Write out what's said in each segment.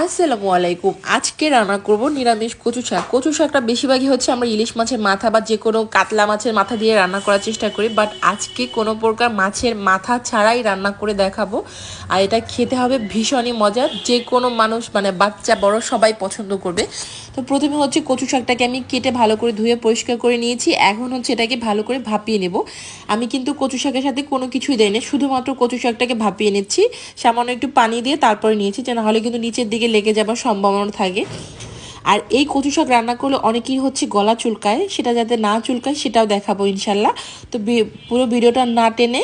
আসসালামু আলাইকুম। আজকে রান্না করব নিরামিষ কচু শাক। কচু শাকটা বেশিরভাগই হচ্ছে আমরা ইলিশ মাছের মাথা বা যে কোনো কাতলা মাছের মাথা দিয়ে রান্না করার চেষ্টা করি বাট আজকে কোনো প্রকার মাছের মাথা ছাড়াই রান্না করে দেখাবো। আর এটা খেতে হবে ভীষণই মজা। যে কোনো মানুষ মানে বাচ্চা, বড় সবাই পছন্দ করবে। তো প্রথমে হচ্ছে কচু শাকটাকে আমি কেটে ভালো করে ধুয়ে পরিষ্কার করে নিয়েছি। এখন হচ্ছে এটাকে ভালো করে ভাপিয়ে নেব। আমি কিন্তু কচু শাকের সাথে কোনো কিছুই দেয় না শুধুমাত্র কচু শাকটাকে ভাপিয়ে নিচ্ছি। সামান্য একটু পানি দিয়ে তারপরে নিয়েছি, যে নাহলে কিন্তু নিচের দিকে লেগে যাবার সম্ভাবনা থাকে। আর এই কচু শাক রান্না করলে অনেকেই হচ্ছে গলা চুলকায়, সেটা যাতে না চুলকায় সেটাও দেখাবো ইনশাল্লাহ। তো পুরো ভিডিওটা না টেনে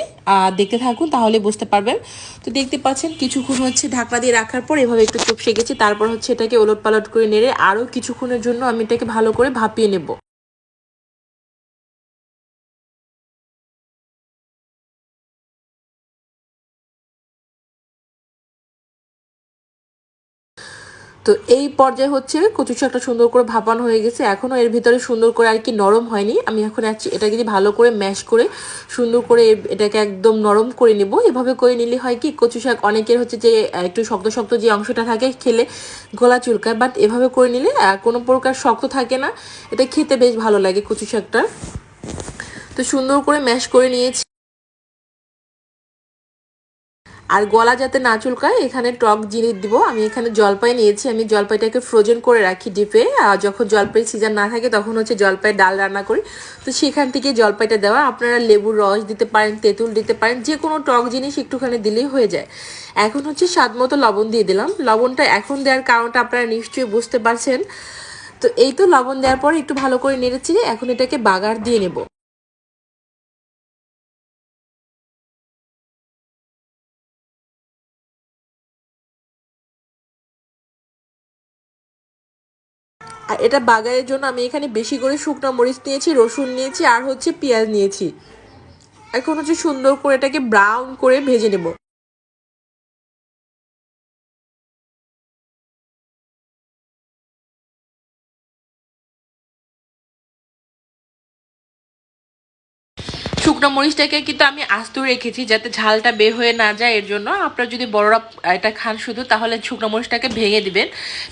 দেখতে থাকুন, তাহলে বুঝতে পারবেন। তো দেখতে পাচ্ছেন কিছুক্ষণ হচ্ছে ঢাকনা দিয়ে রাখার পর এভাবে একটু চুপসে গেছে, তারপর হচ্ছে এটাকে ওলট পালট করে নেড়ে আরও কিছুক্ষণের জন্য আমি এটাকে ভালো করে ভাপিয়ে নেব। তো এই পর্যায়ে হচ্ছে কচু শাকটা সুন্দর করে ভাপানো হয়ে গেছে। এখনও এর ভিতরে সুন্দর করে আর কি নরম হয়নি। আমি এখন এটাকে যদি ভালো করে ম্যাশ করে সুন্দর করে এটাকে একদম নরম করে নেব। এভাবে করে নিলে হয় কি কচু শাক অনেকের হচ্ছে যে একটু শক্ত শক্ত যে অংশটা থাকে খেলে গলা চুলকায় বাট এভাবে করে নিলে কোনো প্রকার শক্ত থাকে না। এটা খেতে বেশ ভালো লাগে কচু শাকটা। তো সুন্দর করে ম্যাশ করে নিয়েছি। আর গলা যাতে না চুলকায়, এখানে টক জিনিস দিব। আমি এখানে জলপাই নিয়েছি। আমি জলপাইটাকে ফ্রোজেন করে রাখি ডিপে। আর যখন জলপাই সিজন না থাকে, তখন হচ্ছে জলপাই ডাল রান্না করি। তো সেখান থেকে জলপাইটা দেওয়া। আপনারা লেবুর রস দিতে পারেন, তেঁতুল দিতে পারেন, যে কোনো টক জিনিস একটুখানি দিলেই হয়ে যায়। এখন হচ্ছে স্বাদ মতো লবণ দিয়ে দিলাম। লবণটা এখন দেওয়ার কারণটা আপনারা নিশ্চয়ই বুঝতে পারছেন। তো এই তো লবণ দেওয়ার পর একটু ভালো করে নেড়েছি এখন এটাকে বাগার দিয়ে নেব। আর এটা বাগারের জন্য আমি এখানে বেশি করে শুকনো মরিচ নিয়েছি, রসুন নিয়েছি আর হচ্ছে পেঁয়াজ নিয়েছি। এখন হচ্ছে সুন্দর করে এটাকে ব্রাউন করে ভেজে নেব। শুকনো মরিচটাকে কিন্তু আমি আস্ত রেখেছি যাতে ঝালটা বের হয়ে না যায়, এর জন্য। আপনারা যদি বড়রা এটা খান শুধু, তাহলে শুকনো মরিচটাকে ভেঙে দিবেন।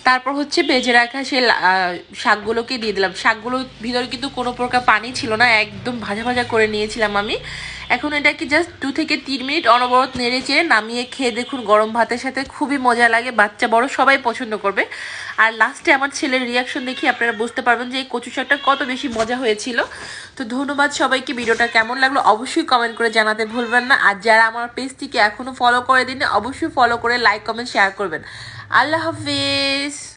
তারপর হচ্ছে ভেজে রাখা সেই শাকগুলোকে দিয়ে দিলাম। শাকগুলোর ভিতরে কিন্তু কোনো প্রকার পানি ছিল না, একদম ভাজা ভাজা করে নিয়েছিলাম আমি। এখন এটাকে জাস্ট দু থেকে তিন মিনিট অনবরত নেড়ে চেড়ে নামিয়ে খেয়ে দেখুন গরম ভাতের সাথে। খুবই মজা লাগে, বাচ্চা বড়, সবাই পছন্দ করবে। আর লাস্টে আমার ছেলের রিয়াকশন দেখি, আপনারা বুঝতে পারবেন যে এই কচু শাকটা কত বেশি মজা হয়েছিল। তো ধন্যবাদ সবাইকে, ভিডিওটা কেমন লাগল অবশ্যই কমেন্ট করে জানাতে ভুলবেন না। আর যারা আমার পেজটিকে এখনও ফলো করে দিন অবশ্যই ফলো করে লাইক কমেন্ট শেয়ার করবেন। আল্লাহ হাফিজ!